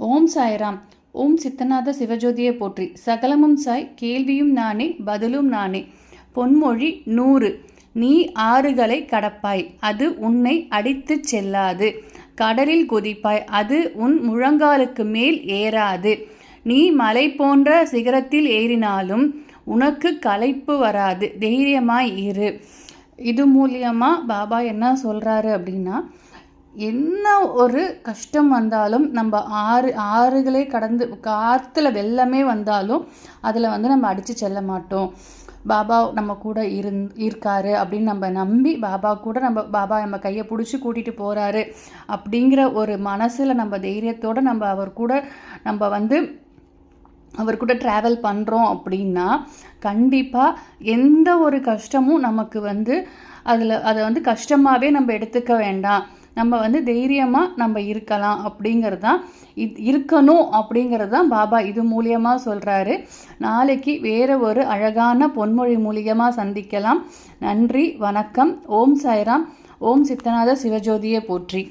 ஓம் சாய்ராம். ஓம் சித்தநாத சிவஜோதியை போற்றி. சகலமும் சாய் கேள்வியும் நானே பதிலும் நானே. பொன்மொழி நூறு. நீ ஆறுகளை கடப்பாய். அது உன்னை அடித்துச் செல்லாது. கடலில் குதிப்பாய். அது உன் முழங்காலுக்கு மேல் ஏறாது. நீ மலை போன்ற சிகரத்தில் ஏறினாலும் உனக்கு களைப்பு வராது. தைரியமாய் இரு. இது மூலியமாக பாபா என்ன சொல்கிறாரு அப்படின்னா என்ன ஒரு கஷ்டம் வந்தாலும் நம்ம ஆறு ஆறுகளே கடந்து காற்றுல வெள்ளமே வந்தாலும் அதில் வந்து நம்ம அடித்து செல்ல மாட்டோம். பாபா நம்ம கூட இருந் இருக்காரு அப்படின்னு நம்ம நம்பி பாபா கூட நம்ம பாபா நம்ம கையை பிடிச்சி கூட்டிகிட்டு போகிறாரு அப்படிங்கிற ஒரு மனசில் நம்ம தைரியத்தோடு நம்ம அவர் கூட நம்ம வந்து அவர் கூட ட்ராவல் பண்ணுறோம் அப்படின்னா கண்டிப்பாக எந்த ஒரு கஷ்டமும் நமக்கு வந்து அதில் அதை வந்து கஷ்டமாகவே நம்ம எடுத்துக்க வேண்டாம். நம்ம வந்து தைரியமாக நம்ம இருக்கலாம் அப்படிங்கிறது தான் இது இருக்கணும் அப்படிங்கிறது தான் பாபா இது மூலியமாக சொல்கிறாரு நாளைக்கு வேறு ஒரு அழகான பொன்மொழி மூலியமாக சந்திக்கலாம். நன்றி வணக்கம். ஓம் சாய்ராம். ஓம் சித்தநாத சிவஜோதியை போற்றி.